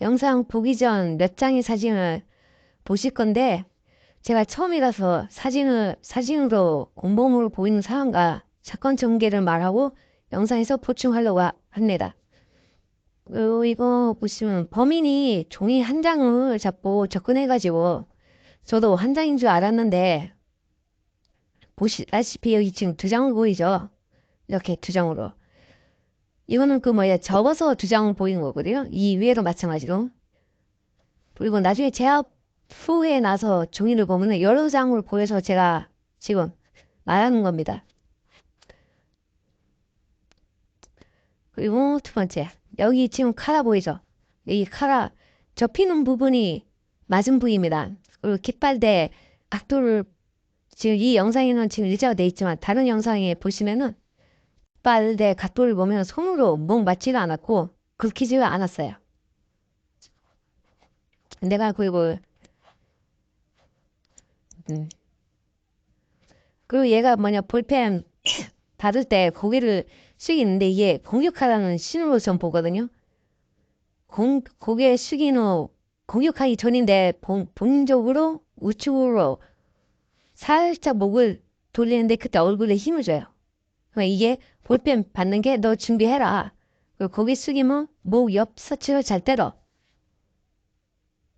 영상 보기 전 몇 장의 사진을 보실 건데 제가 처음이라서 사진을 사진으로 온몸으로 보이는 상황과 사건 전개를 말하고 영상에서 보충하려고 하- 합니다. 어, 이거 보시면 범인이 종이 한 장을 잡고 접근해가지고 저도 한 장인 줄 알았는데 보시다시피 여기 지금 두 장 보이죠? 이렇게 두 장으로. 이거는 그 뭐야 접어서 두 장 보이는 거거든요. 이 위에도 마찬가지로. 그리고 나중에 제압 후에 나서 종이를 보면 여러 장으로 보여서 제가 지금 말하는 겁니다. 그리고 두 번째 여기 지금 카라 보이죠? 이 카라 접히는 부분이 맞은 부위입니다. 그리고 깃발대 각도를 지금 이 영상에는 지금 일자가 돼 있지만 다른 영상에 보시면은 깃발대 각도를 보면 손으로 목 맞지가 않았고 긁히지가 않았어요. 내가 그리고 음. 그리고 얘가 뭐냐 볼펜 닫을 때 고개를 숙이는데 이게 공격하라는 신호로 전 보거든요. 공, 고개 숙인 후 공격하기 전인데 본, 본능적으로 우측으로 살짝 목을 돌리는데 그때 얼굴에 힘을 줘요. 그러니까 이게 볼펜 받는 게 너 준비해라. 그리고 고개 숙이면 목 옆 서치를 잘 때려.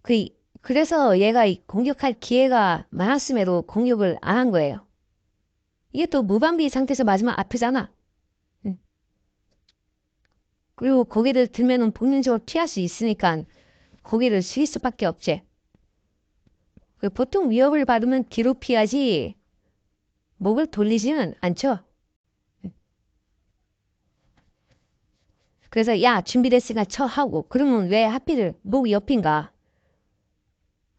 그, 그래서 얘가 이 공격할 기회가 많았음에도 공격을 안 한 거예요. 이게 또 무방비 상태에서 맞으면 아프잖아. 응. 그리고 고개를 들면은 본능적으로 피할 수 있으니까 고개를 숙일 수밖에 없지. 그 보통 위협을 받으면 뒤로 피하지 목을 돌리지는 않죠. 그래서 야 준비됐으니까 쳐 하고 그러면 왜 하필 목 옆인가?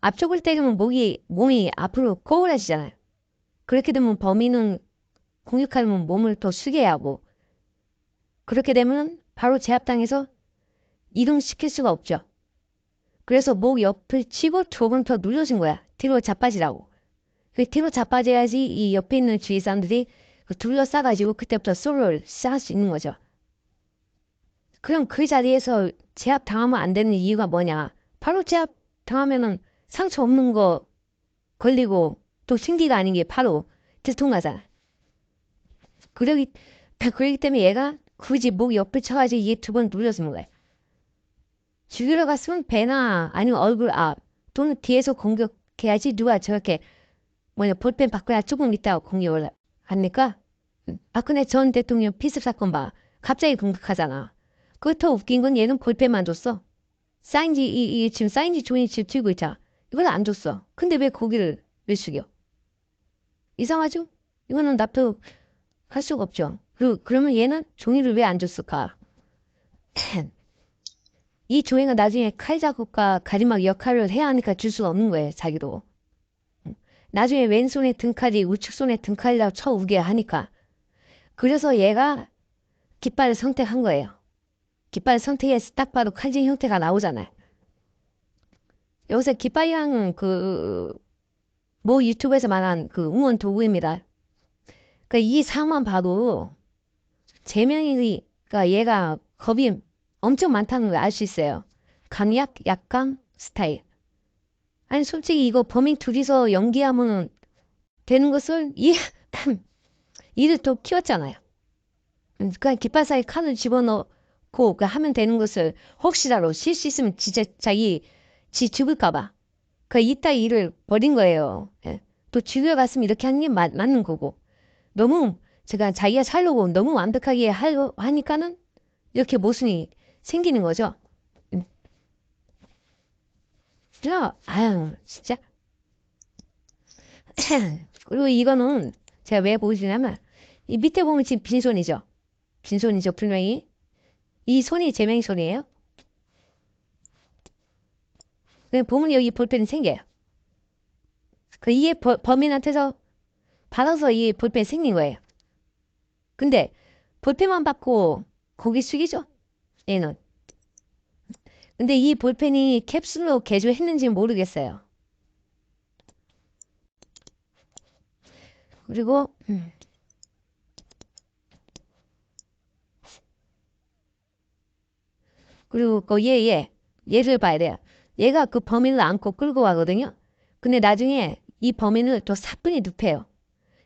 앞쪽을 때리면 목이 몸이 앞으로 꼬우라지잖아요. 그렇게 되면 범인은 공격하면 몸을 더 숙여야 하고 그렇게 되면 바로 제압당해서 이동시킬 수가 없죠. 그래서 목 옆을 치고 조금 더 눌러준 거야. 뒤로 자빠지라고. 그 뒤로 자빠져야지 이 옆에 있는 주위 사람들이 그 둘러싸가지고 그때부터 솔로를 쌓을 수 있는 거죠. 그럼 그 자리에서 제압 당하면 안 되는 이유가 뭐냐? 바로 제압 당하면은 상처 없는 거 걸리고 또 신기가 아닌 게 바로 들통나잖아. 그러기, 그러기 때문에 얘가 굳이 목 옆을 쳐가지고 이게 두 번 눌러주는 거야. 죽이러 갔으면 배나 아니면 얼굴 앞 또는 뒤에서 공격해야지 누가 저렇게 뭐냐 볼펜 바꾸야 조금 있다가 공격을 합니까? 응. 박근혜 전 대통령 피습 사건 봐. 갑자기 공격하잖아. 그거 더 웃긴 건 얘는 볼펜만 줬어. 사인지 이, 이 지금 사인지 종이 지금 들고 있잖아. 이걸 안 줬어. 근데 왜 고기를 왜 숙여? 이상하죠? 이거는 납득할 수가 없죠. 그리고 그러면 얘는 종이를 왜 안 줬을까? 이 종이가 나중에 칼 작업과 가리막 역할을 해야 하니까 줄 수가 없는 거예요, 자기도. 나중에 왼손에 등칼이 우측 손에 등칼이라고 쳐우게 하니까. 그래서 얘가 깃발을 선택한 거예요. 깃발 선택해서 딱 봐도 칼진 형태가 나오잖아요. 여기서 깃발이랑 그, 뭐 유튜브에서 말한 그 응원 도구입니다. 그러니까 이 상만 봐도 제명이가 얘가 겁이 엄청 많다는 걸 알 수 있어요. 강약, 약강, 스타일. 아니 솔직히 이거 범인 둘이서 연기하면 되는 것을 이 이를 또 키웠잖아요. 그냥 깃발 사이 칸을 집어넣 고 그 하면 되는 것을 혹시라도 실수 있으면 진짜 자기 지 죽을까봐 그 이따 일을 버린 거예요. 예. 또 죽여 갔으면 이렇게 하는 게 맞, 맞는 거고 너무 제가 자기가 살려고 너무 완벽하게 하려 하니까는 이렇게 모순이 생기는 거죠. 음. 야, 아유, 진짜. 그리고 이거는 제가 왜 보여주냐면 이 밑에 보면 지금 빈손이죠. 빈손이죠, 분명히. 이 손이 제명이 손이에요. 그 보면 여기 볼펜이 생겨요. 그 이게 버- 범인한테서 받아서 이 볼펜이 생긴 거예요. 근데 볼펜만 받고 고개 숙이죠? 얘는. 근데 이 볼펜이 캡슐로 개조했는지 모르겠어요. 그리고 음. 그리고 그 얘, 얘. 얘를 봐야 돼요. 얘가 그 범인을 안고 끌고 가거든요. 근데 나중에 이 범인을 또 사뿐히 눕혀요.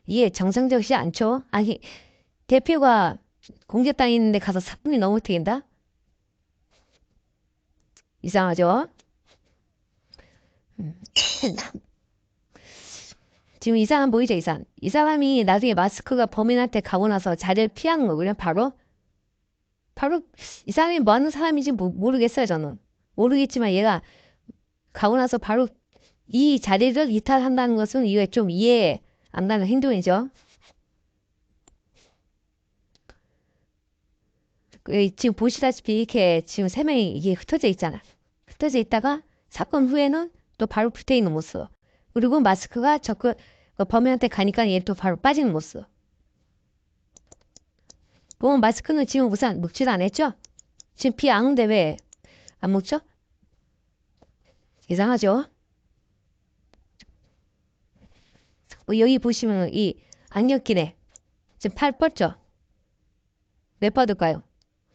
이게 정상적이지 않죠? 아니 대표가 공개땅 있는데 가서 사뿐히 넘어뜨린다? 이상하죠? 음. 지금 이 사람 보이죠? 이 사람. 이 사람이 나중에 마스크가 범인한테 가고 나서 자리를 피하는 거고요. 바로 바로 이 사람이 뭐 하는 사람인지 모, 모르겠어요. 저는. 모르겠지만 얘가 가고 나서 바로 이 자리를 이탈한다는 것은 이게 좀 이해 안 가는 행동이죠. 그 지금 보시다시피 이렇게 지금 세 명이 이게 흩어져 있잖아. 흩어져 있다가 사건 후에는 또 바로 붙어 있는 모습. 그리고 마스크가 접근 그 범인한테 가니까 얘 또 바로 빠지는 모습. 보면 마스크는 지금 우선 안 했죠? 지금 피안 오는데 왜 안 묵죠? 이상하죠? 뭐 여기 보시면 이 기네 지금 팔 뻗죠? 왜 뻗을까요?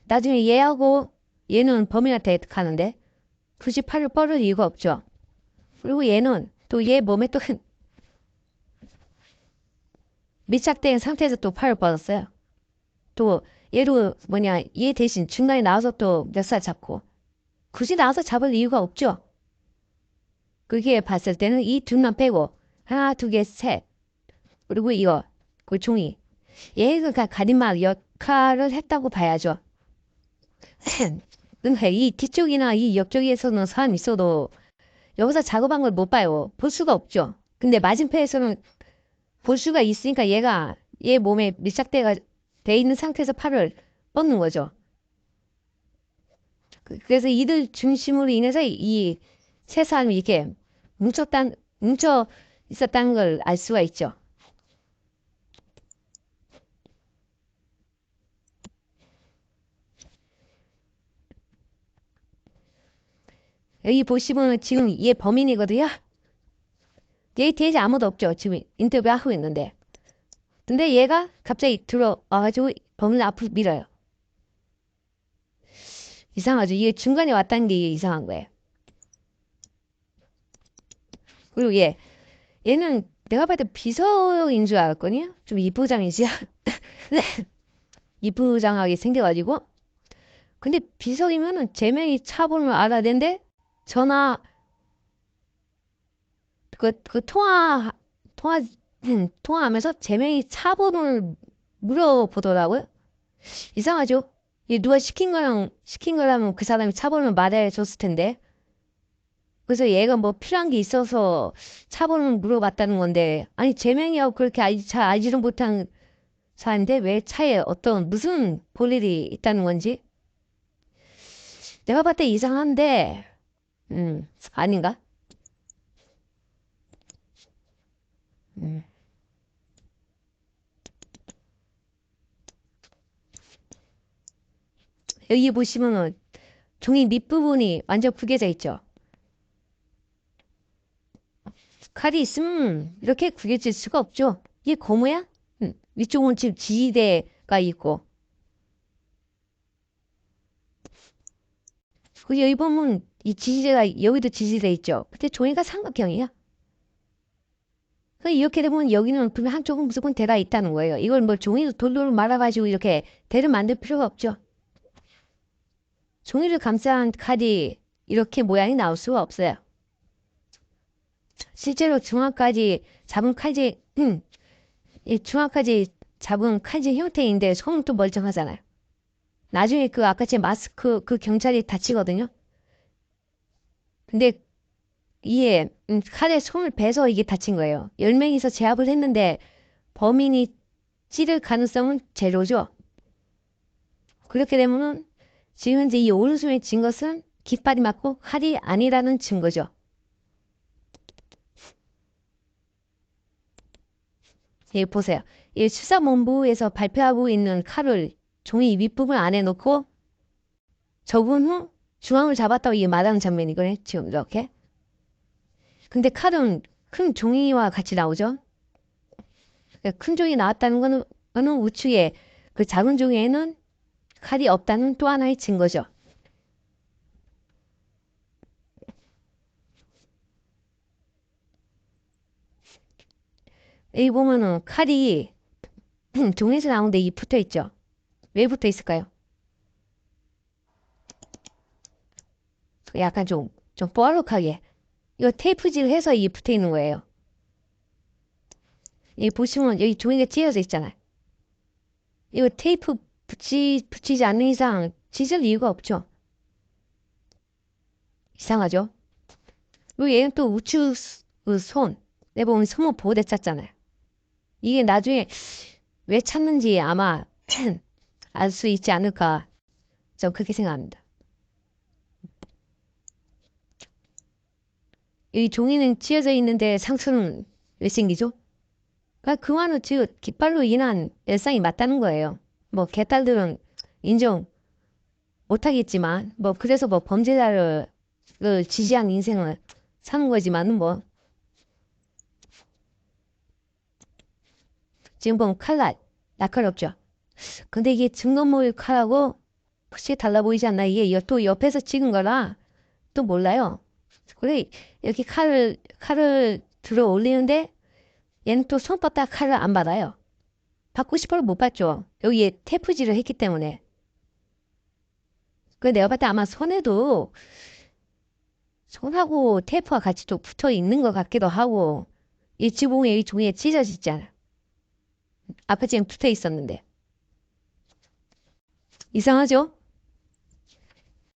나중에 얘하고 얘는 범인한테 가는데 굳이 팔을 뻗을 이유가 없죠. 그리고 얘는 또 얘 몸에 또 밀착된 상태에서 또 팔을 뻗었어요. 또 얘로 뭐냐 얘 대신 중간에 나와서 또 몇 살 잡고 굳이 나와서 잡을 이유가 없죠. 그게 봤을 때는 이 둘만 빼고 하나 두 개 셋 그리고 이거 그 종이 얘가 가림막 역할을 했다고 봐야죠. 근데 이 뒤쪽이나 이 옆쪽에서는 사람 있어도 여기서 작업한 걸 못 봐요. 볼 수가 없죠. 근데 맞은편에서는 볼 수가 있으니까 얘가 얘 몸에 밀착돼가 돼 있는 상태에서 팔을 뻗는 거죠. 그- 그래서 이들 중심으로 인해서 이세 사람이 이렇게 뭉쳤단 뭉쳐 있었다는 걸 알 수가 있죠. 여기 보시면 지금 얘 범인이거든요. 얘 뒤에 아무도 없죠. 지금 인터뷰하고 있는데. 근데 얘가 갑자기 들어와가지고 범인을 앞으로 밀어요. 이상하죠. 얘 중간에 왔다는 게 이상한 거예요. 그리고 얘, 얘는 내가 봤을 때 비서인 줄 알았거든요. 좀 이부장이지. 이부장하게 생겨가지고. 근데 비서이면은 제명이 차보면 알아야 되는데 전화 그, 그 통화 통화 통화하면서 제 명이 차번호를 물어보더라고요. 이상하죠? 이 누가 시킨 거랑 시킨 거라면 그 사람이 차번호를 말해줬을 텐데. 그래서 얘가 뭐 필요한 게 있어서 차번호를 물어봤다는 건데 아니 제 명이하고 그렇게 알지, 잘 알지도 못한 사람인데 왜 차에 어떤 무슨 볼일이 있다는 건지 내가 봤을 때 이상한데 음 아닌가? 음. 여기 보시면은 종이 밑부분이 완전 구겨져 있죠. 칼이 있으면 이렇게 구겨질 수가 없죠. 이게 고무야? 음, 위쪽은 지금 지지대가 있고. 그 여기 보면 이 지지대가 여기도 지지대 있죠. 근데 종이가 삼각형이야. 그 이렇게 되면 여기는 분명 한쪽은 무조건 대가 있다는 거예요. 이걸 뭐 종이로 돌돌 말아가지고 이렇게 대를 만들 필요가 없죠. 종이를 감싼 칼이 이렇게 모양이 나올 수가 없어요. 실제로 중앙까지 잡은 칼질, 음, 이 중앙까지 잡은 칼질 형태인데 손은 또 멀쩡하잖아요. 나중에 그 아까 제 마스크 그 경찰이 다치거든요. 근데 이에 음, 칼에 손을 베서 이게 다친 거예요. 열 명이서 제압을 했는데 범인이 찌를 가능성은 제로죠. 그렇게 되면은 지금 현재 이 오른손에 진 것은 깃발이 맞고 칼이 아니라는 증거죠. 예, 보세요. 이 수사본부에서 발표하고 있는 칼을 종이 윗부분 안에 넣고 적은 후 중앙을 잡았다고 이게 말하는 장면이거든요. 지금 이렇게. 근데 칼은 큰 종이와 같이 나오죠. 그러니까 큰 종이 나왔다는 거는 어느 우측에 그 작은 종이에는 칼이 없다는 또 하나의 증거죠. 여기 보면은 칼이 종이에서 나오는데 이 붙어 있죠. 왜 붙어 있을까요? 약간 좀, 좀 뻘룩하게. 이거 테이프질을 해서 이 붙어 있는 거예요. 여기 보시면 여기 종이가 찢어져 있잖아요. 이거 테이프 붙이, 붙이지 않는 이상 찢을 이유가 없죠. 이상하죠? 그리고 얘는 또 우측 손. 내가 보면 손목 보호대 짰잖아요. 이게 나중에 왜 찾는지 아마 알 수 있지 않을까. 전 그렇게 생각합니다. 이 종이는 찢어져 있는데 상처는 왜 생기죠? 그러니까 그와는 즉 깃발로 인한 일상이 맞다는 거예요. 뭐 개딸들은 인정 못하겠지만 뭐 그래서 뭐 범죄자를 를 지지한 인생을 사는 거지만은 뭐 지금 보면 칼날 날카롭죠. 근데 이게 증거물 칼하고 혹시 달라 보이지 않나? 이게 여- 또 옆에서 찍은 거라 또 몰라요. 그래 이렇게 칼을 칼을 들어 올리는데 얘는 또손 뻗다 칼을 안 받아요. 받고 싶어도 못 받죠. 여기에 테프질을 했기 때문에. 그 내가 봤을 때 아마 손에도 손하고 테이프가 같이 또 붙어 있는 것 같기도 하고 이 지붕에 이 종이에 찢어졌잖아. 앞에 지금 붙어 있었는데. 이상하죠?